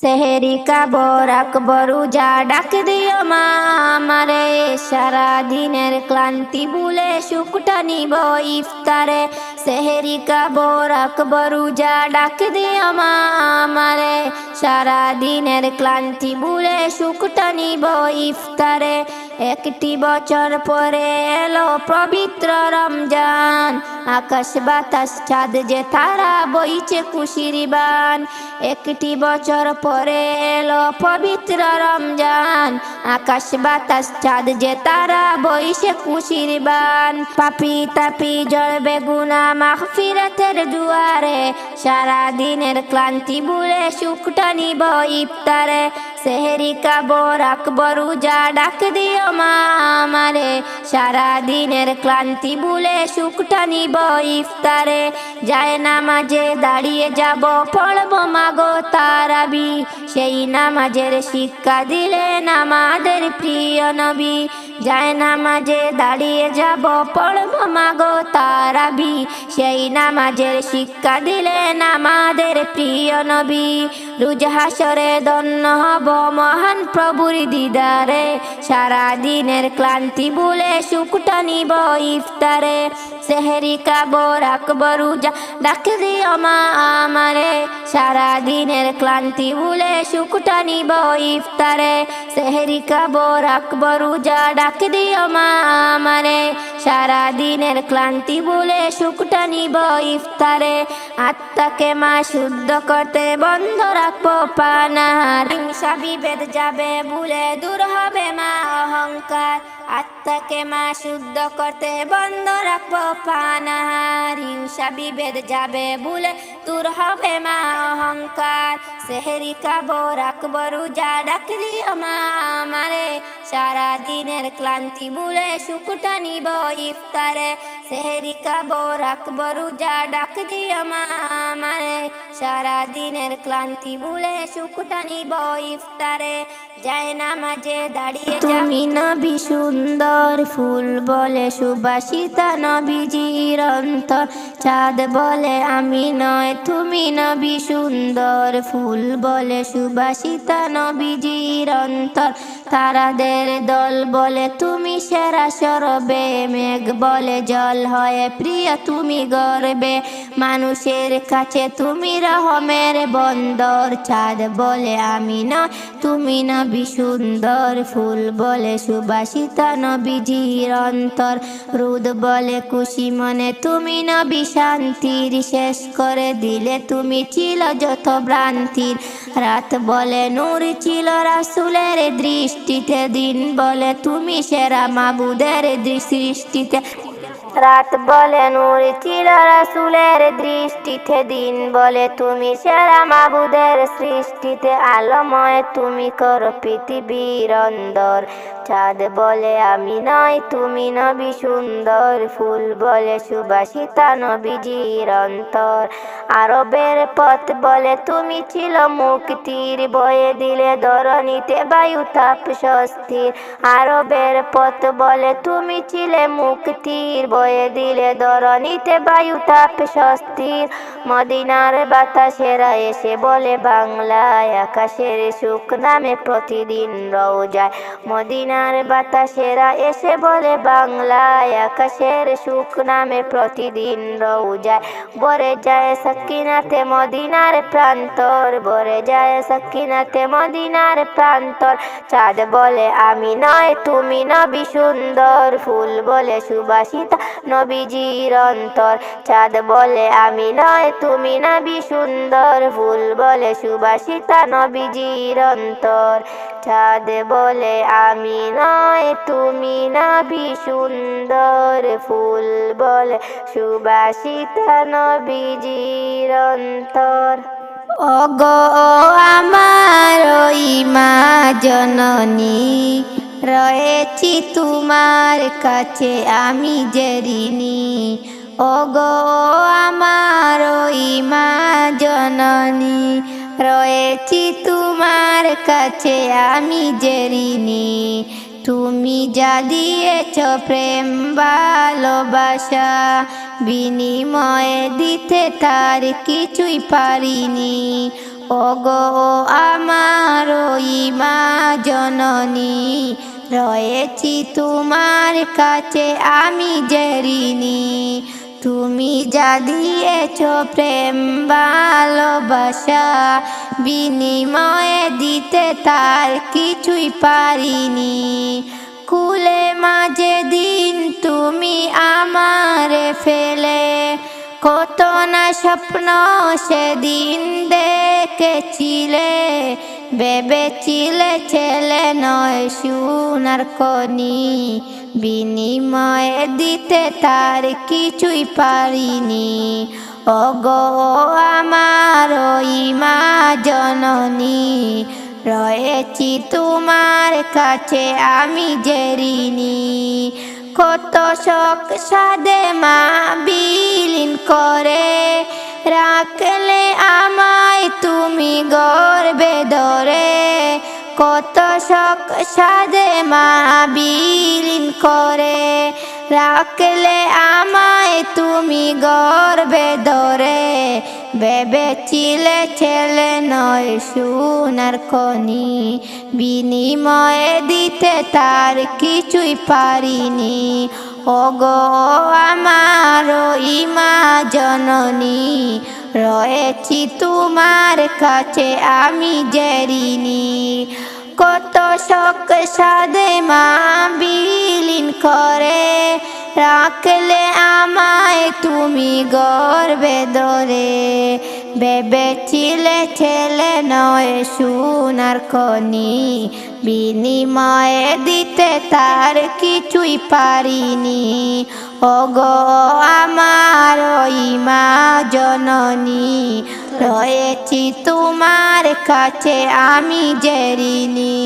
সেহেরি কাবর আকবর উজা ডাক দিও মা আমারে সারা দিনের ক্লান্তি ভুলে সুখটা নিব ইফতারে। সেহেরি কাবর আকবর উজা ডাক দিও মা আমারে সারা দিনের ক্লান্তি ভুলে সুখটা নিব ইফতারে। একটি বছর পরে এলো পবিত্র রমজান। আকাশ বাতাস চাঁদ যে তারা বইছে খুশির বান। একটি বছর পরে এলো পবিত্র রমজান। আকাশ বাতাস চাঁদ যে তারা বইছে খুশির বান। পাপি তাপি জড়বে গুনা মাহফিরাতের দুয়ারে সারা দিনের ক্লান্তি ভুলে সুখটা নিব ইফতারে। সেহেরি কাবর আকবর উজা ডাক দিও মা আমারে সারা দিনের ক্লান্তি ভুলে সুখটা নিব ইফতারে। যায় নামাজে দাঁড়িয়ে যাব পড়ব মাগো তারাবি। সেই নামাজের শিক্ষা দিলেন আমাদের প্রিয় নবী। যায় নামাজে দাঁড়িয়ে যাব, পড়ব মাগো তারাবি। সেই নামাজের শিক্ষা দিলেন আমাদের প্রিয় নবী। রুজ হাসরে দন্য হব মহান প্রভুর দিদারে। সারা দিনের ক্লান্তি ভুলে সুখটা নিব ইফতারে। সেহেরি কাবর আকবর উজা ডাক দিও মা আমারে। সারা দিনের ক্লান্তি ভুলে সুখটা নিব ইফতারে। সেহেরি কাবর আকবর উজা ডাক দিও মা আমারে। সারা দিনের ক্লান্তি বলে সুখটা নিব ইফতারে। আত্মাকে মা শুদ্ধ করতে বন্ধ রাখব পানার হিংসা বিভেদ যাবে, ভুলে দূর হবে মা অহংকার। আত্মাকে মা শুদ্ধ করতে বন্ধ রাখব পানাহার। হিংসা বিভেদ যাবে, ভুলে দূর হবে মা অহংকার। সেহেরি কাবো রাখব রোজা। ডাকলি মা সারা দিনের ক্লান্তি ভুলে সুখটা নিব ইফতারে। সেহেরি কাবো রাখব রোজা ডাক দিও মা আমারে সারা দিনের ক্লান্তি ভুলে সুখটা নিব ইফতারে। যায় নামাজে দাঁড়িয়ে তুমি নবী সুন্দর, ফুল বলে সুবাসিতা নবীজির অন্তর। চাঁদ বলে আমি নয়, তুমি নবী সুন্দর, ফুল বলে সুবাসিতা নবীজির অন্তর। তারাদের দল বলে তুমি সেরা সরবে, মেঘ বলে জল হয়, প্রিয় তুমি গর্বে, মানুষের কাছে তুমি রহমের বন্দর, চাঁদ বলে আমি নয় তুমি নবী সুন্দর, ফুল বলে সুবাসিতা নবীজির অন্তর, রুদ বলে খুশি মনে তুমি নবী শান্তির, শেষ করে দিলে তুমি ছিল যত ভ্রান্তির, রাত বলে নূর ছিল রাসুলের দৃষ্টিতে, দিন বলে তুমি সেরা মাবুদের সৃষ্টিতে রাত বলে নূর ছিল রাসুলের দৃষ্টিতে, দিন বলে তুমি সেরা মাবুদের সৃষ্টিতে, আলোময় তুমি করো পৃথিবীর অন্দর। চাঁদ বলে আমি নয় তুমি নবী সুন্দর। ফুল বলে সুবাসিতা নবীজির অন্তর। আরবের পথ বলে তুমি ছিল মুক্তির বয়ে দিলে ধরণীতে বায়ু তাপ স্বস্তির। আরবের পথ বলে তুমি ছিলে মুক্তির বয়ে দিলে ধরণীতে বায়ু তাপ স্বস্তির। মদিনার বাতাসেরা এসে বলে, বাংলায় আকাশের সুখ নামে প্রতিদিন রওজায়। মদিনার বাতাসেরা এসে বলে, বাংলায় আকাশের সুখ নামে প্রতিদিন রওজায়। বরে যায় সকিনাতে মদিনার প্রান্তর বরে যায় সকিনাতে মদিনার প্রান্তর। চাঁদ বলে, আমি নয়, তুমি নবী সুন্দর। ফুল বলে, সুবাসিতা নবীজির অন্তর। চাঁদ বলে, আমি নয়, তুমি নবী সুন্দর। ফুল বলে সুবাসিতা নবীজির অন্তর। চাঁদ বলে, আমি নয়, তুমি নবী সুন্দর। ফুল বলে সুবাসিতা নবীজির অন্তর। ওগো আমার ওই মা জননী রয়েছি তোমার কাছে, আমি যে ঋণী ওগো, আমার ওই মা জননী। রয়েছি তোমার কাছে, আমি ঋণী তুমি যা দিয়েছ প্রেম, ভালোবাসা, বিনিময়ে দিতে তার কিছুই পারিনি। ওগো আমার মা জননী, রয়েছি তোমার কাছে আমি জেরিনি তুমি যা দিয়েছ প্রেম, ভালোবাসা, বিনিময়ে দিতে তার কিছুই পারিনি। কুলে মাঝে দিন তুমি আমারে ফেলে, কত না স্বপ্ন সেদিন দেখেছিলে, ভেবেছিলে ছেলে নয়, সোনার কনি বিনিময়ে দিতে তার কিছুই পারিনি। ওগো, আমার ওই মা জননী রয়েছি তোমার কাছে আমি জেরিনি কত শখ সাদে মা বিলীন করে রাখলে আমায় তুমি গর্বে ধরে। কত শখ সাদে মা বিলীন করে। রাখলে আমায় তুমি গর্বে ধরে। ভেবেছিলে ছেলে নয় সোনার খনি। বিনিময়ে দিতে তার কিছুই পারিনি। ওগো আমার ইমা জননী, রয়েছি তোমার কাছে আমি জেরিনি কত শখ সাদে মা বিলীন করে, রাখলে আমায় তুমি গর্বে ধরে। ভেবেছিলে ছেলে নয় সোনার খনি বিনিময়ে দিতে তার কিছুই পারিনি ওগো আমার ওই জননী রয়েছি তোমার কাছে আমি ঋণী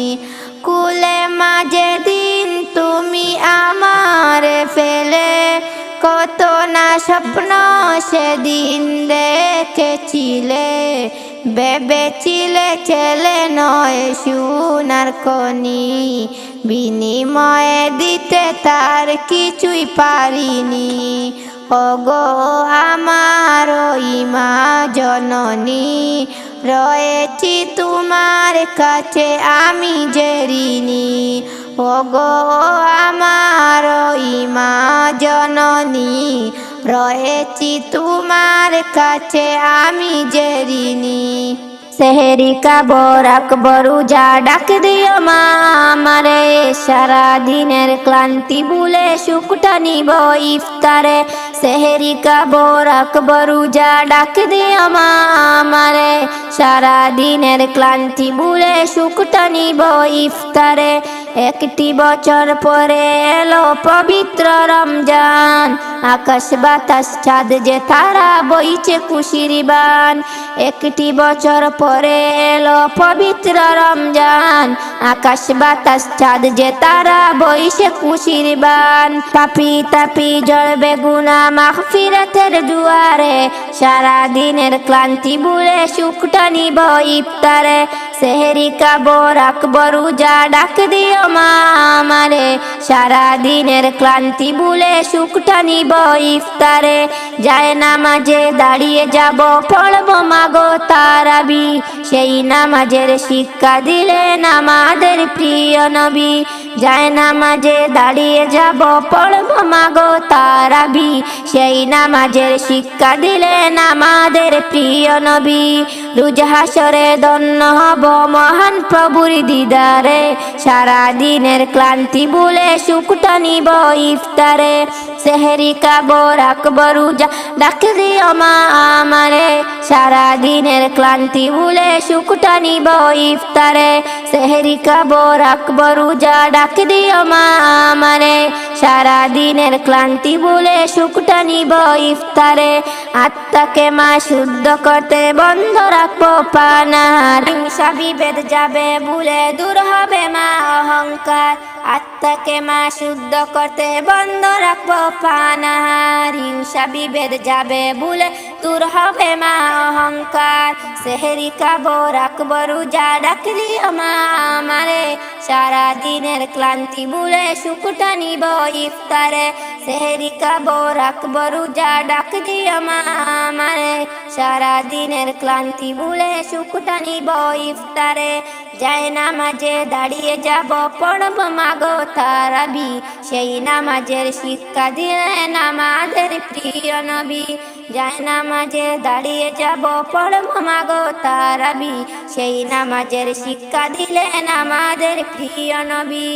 কুলে মাঝে দিন তুমি আমার ফেলে কত না স্বপ্ন সেদিন দেখেছিলে। ভেবেছিলে ছেলে নয় সোনার কনি। বিনিময়ে দিতে তার কিছুই পারিনি। ওগো আমার ওই মা জননী রয়েছি তোমার কাছে আমি ঋণী ওগো আমার ওই মা জননী, রয়েছি তোমার কাছে আমি ঋণী সেহেরি কাবর আকবর, উজা ডাক দিও মা, আমারে সারা দিনের ক্লান্তি ভুলে সুখটা নিব ইফতারে। সেহেরি কাবর আকবর, উজা ডাক দিও মা, আমারে সারা দিনের ক্লান্তি ভুলে সুখটা নিব ইফতারে। একটি বছর পরে এলো পবিত্র রমজান। আকাশ বাতাস চাঁদ যে তারা বইছে খুশির বান। একটি বছর পরে এলো পবিত্র রমজান। আকাশ বাতাস চাঁদ যে তারা বইছে খুশির বান। পাপি তাপি জড়বে গুনা মাহফিরাতের দুয়ারে। সারা দিনের ক্লান্তি ভুলে সুখটা নিব ইফতারে। সেহেরি কাবর আকবর উজা ডাক দিও মা আমারে সারা দিনের ক্লান্তি ভুলে সুখটা নিব ইফতারে। যায় নামাজে দাঁড়িয়ে যাব পড়ব মাগো তারাবি। সেই নামাজের শিক্ষা দিলেন আমাদের প্রিয় নবী। যায় নামাজে দাঁড়িয়ে যাব, পড়ব মাগো তারাবি সেই নামাজের শিক্ষা দিলেন আমাদের প্রিয় নবী। রুজহাসরে দন্য হব মহান প্রভুর দিদারে। সারা দিনের ক্লান্তি বলে সুখটা নিব ইফতারে। সেহেরি কাবর আকবর উজা ডাক দিও মা আমারে। সারা দিনের ক্লান্তি ভুলে সুখটা নিব ইফতারে। সেহেরি কাবর আকবর উজা ডাক দিও মা আমারে। সারা দিনের ক্লান্তি ভুলে সুখটা নিব ইফতারে। আত্মাকে মা শুদ্ধ করতে বন্ধ রাখব পানার হিংসা বিভেদ যাবে, ভুলে দূর হবে মা অহংকার। আত্মাকে মা শুদ্ধ করতে বন্ধ রাখব পানাহার হিংসা বিভেদ যাবে ভুলে। দূর হবে মা অহংকার, সেহেরি খাব, রাখব রোজা, ডাকলি মা আমারে। সারা দিনের ক্লান্তি ভুলে সুখটা নিব ইফতারে। সেহেরি খাব, রাখব রোজা ডাক দিও মা আমারে। সারা দিনের ক্লান্তি ভুলে সুখটা নিব ইফতারে। যায় নামাজে দাঁড়িয়ে যাব, পড়ব মাগো তারাবি, সেই নামাজের শিক্ষা দিলেন আমাদের প্রিয় নবী। যায় নামাজে দাঁড়িয়ে যাব, পড়ব মাগো তারাবি, সেই নামাজের শিক্ষা দিলেন আমাদের প্রিয় নবী।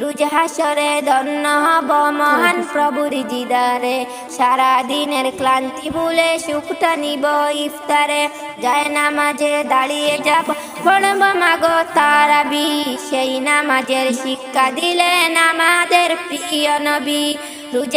রুজ হাসরে ধন্য হব মহান প্রভুর দিদারে সারা দিনের ক্লান্তি ভুলে সুখটা নিব ইফতারে। যায় নামাজে দাঁড়িয়ে যাব পড়ব মাগো তারাবি সেই নামাজের শিক্ষা দিলেন আমাদের প্রিয় নবী। রুজ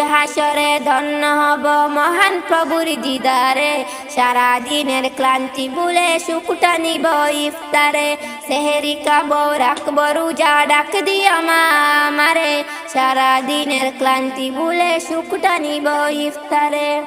ধন্য হব মহান প্রভুর দিদারে। সারা দিনের ক্লান্তি ভুলে সুখটা নিব ইফতারে। সেহেরি খাব রাখব, রোজা ডাক দিও মা আমারে। সারা দিনের ক্লান্তি ভুলে সুখটা নিব ইফতারে।